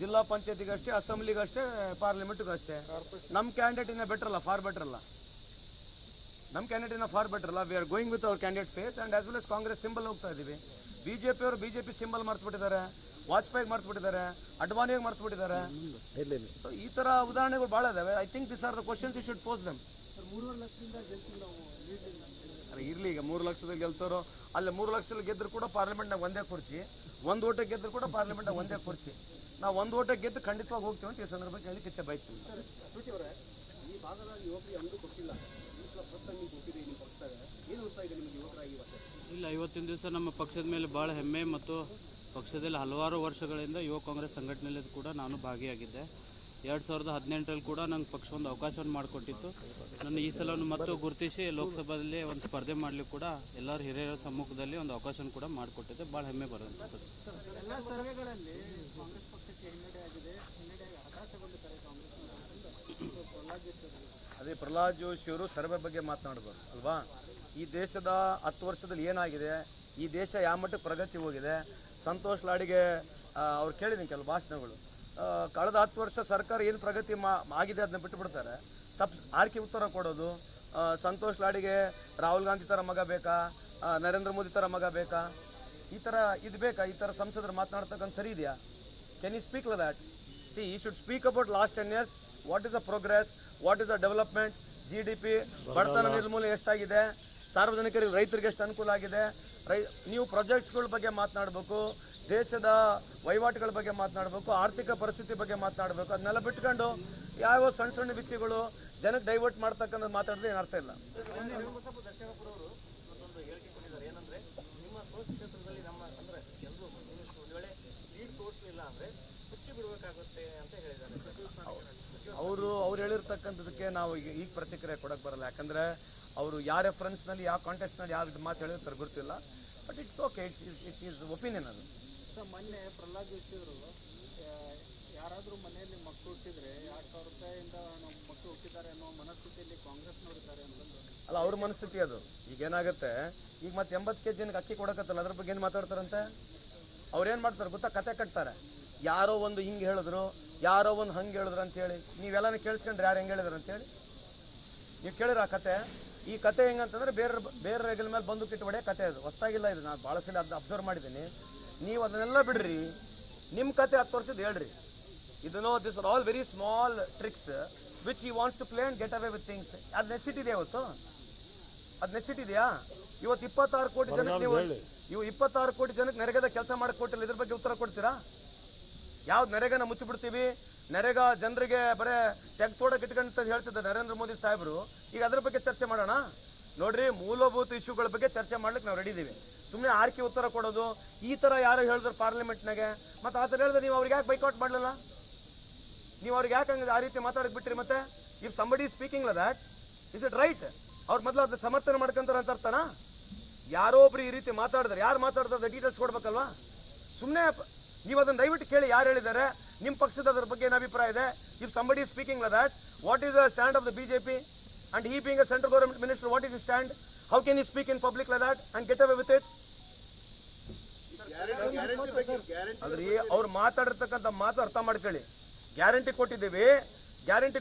ಜಿಲ್ಲಾ ಪಂಚಾಯತಿಗೆ ಅಷ್ಟೇ ಅಸೆಂಬ್ಲಿಗೆ ಅಷ್ಟೇ ಪಾರ್ಲಿಮೆಂಟ್ಗೂ ಅಷ್ಟೇ ನಮ್ಮ ಕ್ಯಾಂಡಿಡೇಟ್ ಇನ್ನ ಬೆಟರ್ ಅಲ್ಲ ಫಾರ್ ಬೆಟರ್ ಅಲ್ಲ. ನಮ್ಮ ಕ್ಯಾಂಡಿಡೇಟ್ ಇನ್ನ ಫಾರ್ ಬೆಟರ್ ಅಲ್ಲ. We are going with our candidate face and as well as Congress symbol ಹೋಗ್ತಾ ಇದ್ದೀವಿ ಬಿ ಜೆ ಪಿ ಅವರು ಪಿ ಸಿಂಬಲ್ ಮರ್ತ್ಬಿಟ್ಟಿದ್ದಾರೆ. ವಾಜಪೇಯಿ ಮರ್ತ್ಬಿಟ್ಟಿದ್ದಾರೆ. ಅಡ್ವಾನಿಗೆ ಮರ್ತ್ಬಿಟ್ಟಿದ್ದಾರೆ. ಸೊ ಈ ಥರ ಉದಾಹರಣೆಗಳು ಭಾಳ ಇದಾವೆ. I think this are the questions you should pose them ಇರಲಿ ಈಗ. ಮೂರು ಲಕ್ಷದಲ್ಲಿ ಗೆಲ್ತಾರೋ ಅಲ್ಲಿ, ಮೂರು ಲಕ್ಷದಲ್ಲಿ ಗೆದ್ರು ಕೂಡ ಪಾರ್ಲಿಮೆಂಟ್ನಾಗ ಒಂದೇ ಕುರ್ಚಿ. ಒಂದು ಓಟಕ್ಕೆ ಗೆದ್ದರು ಕೂಡ ಪಾರ್ಲಿಮೆಂಟ್ನಾಗ ಒಂದೇ ಕುರ್ಚಿ. ನಾವು ಒಂದು ಓಟ ಗೆದ್ದು ಖಂಡಿತವಾಗಿ ಹೋಗ್ತೀವಿ ಅಂತ ಈ ಸಂದರ್ಭಕ್ಕೆ ಹೇಳಿ ಇಚ್ಛೆ ಬಯಸ್ತೀವಿ ಇಲ್ಲ ಇವತ್ತಿನ ದಿವಸ ನಮ್ಮ ಪಕ್ಷದ ಮೇಲೆ ಭಾಳ ಹೆಮ್ಮೆ ಮತ್ತು ಪಕ್ಷದಲ್ಲಿ ಹಲವಾರು ವರ್ಷಗಳಿಂದ ಯುವ ಕಾಂಗ್ರೆಸ್ ಸಂಘಟನೆಯಲ್ಲಿ ಕೂಡ ನಾನು ಭಾಗಿಯಾಗಿದ್ದೆ. ಎರಡು ಸಾವಿರದ ಹದಿನೆಂಟರಲ್ಲಿ ಕೂಡ ನಂಗೆ ಪಕ್ಷ ಒಂದು ಅವಕಾಶವನ್ನು ಮಾಡಿಕೊಟ್ಟಿತ್ತು. ನನ್ನ ಈ ಸಲವನ್ನು ಮತ್ತು ಗುರುತಿಸಿ ಲೋಕಸಭೆಯಲ್ಲಿ ಒಂದು ಸ್ಪರ್ಧೆ ಮಾಡಲಿ ಕೂಡ ಎಲ್ಲರ ಹಿರಿಯರ ಸಮ್ಮುಖದಲ್ಲಿ ಒಂದು ಅವಕಾಶವನ್ನು ಕೂಡ ಮಾಡಿಕೊಟ್ಟಿದ್ದೆ. ಭಾಳ ಹೆಮ್ಮೆ ಬರುವಂಥದ್ದು. ಎಲ್ಲ ಸರ್ವೆಗಳಲ್ಲಿ ಕಾಂಗ್ರೆಸ್ ಪಕ್ಷಕ್ಕೆ ಹಿನ್ನಡೆ ಆಗಿದೆ. ಹಿನ್ನಡೆ ಹತಾಶೆಗೊಂಡಿದ್ದಾರೆ ಕಾಂಗ್ರೆಸ್ ಅದೇ ಪ್ರಹ್ಲಾದ್ ಜೋಶಿ ಅವರು ಸರ್ವೆ ಬಗ್ಗೆ ಮಾತನಾಡಬಾರ್ದು ಅಲ್ವಾ? ಈ ದೇಶದ ಹತ್ತು ವರ್ಷದಲ್ಲಿ ಏನಾಗಿದೆ? ಈ ದೇಶ ಯಾವ ಮಟ್ಟಕ್ಕೆ ಪ್ರಗತಿ ಹೋಗಿದೆ? ಸಂತೋಷ್ ಲಾಡಿಗೆ ಅವ್ರು ಕೇಳಿದ್ದೀನಿ ಕೆಲವು ಭಾಷಣಗಳು. ಕಳೆದ ಹತ್ತು ವರ್ಷ ಸರ್ಕಾರ ಏನು ಪ್ರಗತಿ ಮಾ ಆಗಿದೆ ಅದನ್ನ ಬಿಟ್ಟುಬಿಡ್ತಾರೆ ತಪ್ಪು ಆರ್ಕೆ ಉತ್ತರ ಕೊಡೋದು. ಸಂತೋಷ್ ಲಾಡಿಗೆ ರಾಹುಲ್ ಗಾಂಧಿ ಥರ ಮಗ ಬೇಕಾ? ನರೇಂದ್ರ ಮೋದಿ ಥರ ಮಗ ಬೇಕಾ? ಈ ಥರ ಇದು ಬೇಕಾ? ಈ ಥರ ಸಂಸದರು ಮಾತನಾಡ್ತಕ್ಕಂಥ ಸರಿ ಇದೆಯಾ? Can you speak that see he should speak about last ten years what is the progress what is the development G D P ಬಡತನ ನಿರ್ಮೂಲನೆ ಎಷ್ಟಾಗಿದೆ? ಸಾರ್ವಜನಿಕರಿಗೆ ರೈತರಿಗೆ ಎಷ್ಟು ಅನುಕೂಲ ಆಗಿದೆ? ರೈ ನೀವು ಪ್ರಾಜೆಕ್ಟ್ಸ್ಗಳ ಬಗ್ಗೆ ಮಾತನಾಡಬೇಕು. ದೇಶದ ವಹಿವಾಟುಗಳ ಬಗ್ಗೆ ಮಾತನಾಡಬೇಕು, ಆರ್ಥಿಕ ಪರಿಸ್ಥಿತಿ ಬಗ್ಗೆ ಮಾತನಾಡಬೇಕು, ಅದನ್ನೆಲ್ಲ ಬಿಟ್ಕೊಂಡು ಯಾವ ಸಣ್ಣ ಸಣ್ಣ ವಿಷಯಗಳು ಜನಕ್ಕೆ ಡೈವರ್ಟ್ ಮಾಡ್ತಕ್ಕಂಥ ಮಾತಾಡಿದ್ರೆ ಏನು ಅರ್ಥ ಇಲ್ಲ. ಅವರು, ಅವ್ರು ಹೇಳಿರ್ತಕ್ಕಂಥದಕ್ಕೆ ನಾವು ಈಗ ಈಗ ಪ್ರತಿಕ್ರಿಯೆ ಕೊಡಕ್ಕೆ ಬರಲ್ಲ. ಯಾಕಂದ್ರೆ ಅವರು ಯಾವ ರೆಫರೆನ್ಸ್ನಲ್ಲಿ ಯಾವ ಕಾಂಟೆಕ್ಸ್ನಲ್ಲಿ ಯಾವ ಮಾತು ಹೇಳಿರ್ತಾರೆ ಗೊತ್ತಿಲ್ಲ. But it's okay it's it is opinion ಅದು. ಮೊನ್ನೆ ಪ್ರಹ್ಲಾದ್ ಜೋಶಿ ಅವರು ಯಾರಾದರೂ ಮನೆಯಲ್ಲಿ ಮಕ್ಕಳು ಹುಟ್ಟಿದ್ರೆ ಎರಡು ಸಾವಿರ ರೂಪಾಯಿಯಿಂದ ನಮ್ಮ ಮಕ್ಕಳು ಹುಟ್ಟಿದ್ದಾರೆ ಅನ್ನೋ ಮನಸ್ಥಿತಿಯಲ್ಲಿ ಕಾಂಗ್ರೆಸ್ ನೋಡಿದ್ದಾರೆ ಅಲ್ಲ, ಅವ್ರ ಮನಸ್ಥಿತಿ ಅದು. ಈಗ ಏನಾಗುತ್ತೆ, ಈಗ ಮತ್ತೆ ಎಂಬತ್ತು ಕೆ ಜಿನ ಅಕ್ಕಿ ಕೊಡಕತ್ತಲ್ಲ, ಅದ್ರ ಬಗ್ಗೆ ಏನು ಮಾತಾಡ್ತಾರಂತೆ? ಅವ್ರೇನು ಮಾಡ್ತಾರೆ ಗೊತ್ತಾ? ಕತೆ ಕಟ್ತಾರೆ. ಯಾರೋ ಒಂದು ಹಿಂಗೆ ಹೇಳಿದ್ರು, ಯಾರೋ ಒಂದು ಹಂಗೆ ಹೇಳಿದ್ರು ಅಂತೇಳಿ ನೀವೆಲ್ಲನೂ ಕೇಳಿಸ್ಕೊಂಡ್ರೆ ಯಾರು ಹೆಂಗೆ ಹೇಳಿದ್ರು ಅಂತೇಳಿ ನೀವು ಕೇಳಿರ ಆ ಕತೆ? ಈ ಕತೆ ಹೆಂಗಂತಂದ್ರೆ ಬೇರೆ ಬೇರೆ ರೆಗಲ್ ಮೇಲೆ ಬಂದು ಕಿಟ್ಟು ಹೊಡೆ ಕತೆ ಅದು. ಹೊಸ್ತಾಗಿಲ್ಲ ಇದು. ನಾನು ಭಾಳ ಸಲ ಅದು ಅಬ್ಸರ್ವ್ ಮಾಡಿದ್ದೀನಿ. ನೀವು ಅದನ್ನೆಲ್ಲ ಬಿಡ್ರಿ ನಿಮ್ಮ ಕತೆ ಹತ್ತು ವರ್ಷದ ಹೇಳ್ರಿ. ಇದನ್ನೋ this are all very small tricks which you wants to play get away with things ಅದು ನೆಸಿಟಿ ಇದೆ ಇವತ್ತು? ಅದು ನೆಸಿಟಿ ಇದೆಯಾ ಇವತ್ತು ಇಪ್ಪತ್ತಾರು ಕೋಟಿ ಜನಕ್ಕೆ ನೀವು ಇವು ಇಪ್ಪತ್ತಾರು ಕೋಟಿ ಜನಕ್ಕೆ ನರೇಗಾದ ಕೆಲಸ ಮಾಡಕ್ ಕೊಟ್ಟಿಲ್ಲ ಇದ್ರ ಬಗ್ಗೆ ಉತ್ತರ ಕೊಡ್ತೀರಾ? ಯಾವ್ದು ನರೇಗಾನ ಮುಚ್ಚಿಬಿಡ್ತೀವಿ? ನರೇಗಾ ಜನರಿಗೆ ಬರೇ ತೆಗ್ ತೋಡಕ್ಕೆ ಇಟ್ಕೊಂತ ಹೇಳ್ತಿದ್ದ ನರೇಂದ್ರ ಮೋದಿ ಸಾಹೇಬರು. ಈಗ ಅದ್ರ ಬಗ್ಗೆ ಚರ್ಚೆ ಮಾಡೋಣ. ನೋಡ್ರಿ ಮೂಲಭೂತ ಇಶ್ಯೂಗಳ ಬಗ್ಗೆ ಚರ್ಚೆ ಮಾಡ್ಲಿಕ್ಕೆ ನಾವು ರೆಡಿ ಇದೀವಿ. ಸುಮ್ಮನೆ ಆರ್ಕೆ ಉತ್ತರ ಕೊಡೋದು, ಈ ತರ ಯಾರು ಹೇಳಿದ್ರು ಪಾರ್ಲಿಮೆಂಟ್ನಾಗೆ. ಮತ್ತೆ ಆ ಥರ ಹೇಳಿದ್ರೆ ನೀವು ಅವ್ರಿಗೆ ಯಾಕೆ ಬೈಕೌಟ್ ಮಾಡಲಿಲ್ಲ? ನೀವು ಅವ್ರಿಗೆ ಯಾಕೆ ಹಂಗೆ ಆ ರೀತಿ ಮಾತಾಡೋಕೆ ಬಿಟ್ರಿ ಮತ್ತೆ? If somebody speaking that is it right ಅವ್ರ ಮೊದಲು ಅದನ್ನ ಸಮರ್ಥನೆ ಮಾಡ್ಕೊಂತಾರ ಅಂತ ಅರ್ಥನಾ? ಯಾರೋ ಒಬ್ರು ಈ ರೀತಿ ಮಾತಾಡಿದ್ರೆ. ಯಾರು ಮಾತಾಡ್ತಾರೆ ಡೀಟೇಲ್ಸ್ ಕೊಡ್ಬೇಕಲ್ವಾ? ಸುಮ್ಮನೆ ನೀವು ಅದನ್ನ ದಯವಿಟ್ಟು ಕೇಳಿ ಯಾರು ಹೇಳಿದ್ದಾರೆ. ನಿಮ್ಮ ಪಕ್ಷದ ಅದ್ರ ಬಗ್ಗೆ ಏನು ಅಭಿಪ್ರಾಯ ಇದೆ? If somebody speaking that what is the stand of the BJP and he being a central government minister what is the stand how can you speak in public like that and get away with it ಅದ್ರಿ ಅವ್ರು ಮಾತಾಡಿರ್ತಕ್ಕಂಥ ಮಾತು ಅರ್ಥ ಮಾಡ್ಕೊಳ್ಳಿ. Guarantee ಕೊಟ್ಟಿದ್ದೀವಿ. Guarantee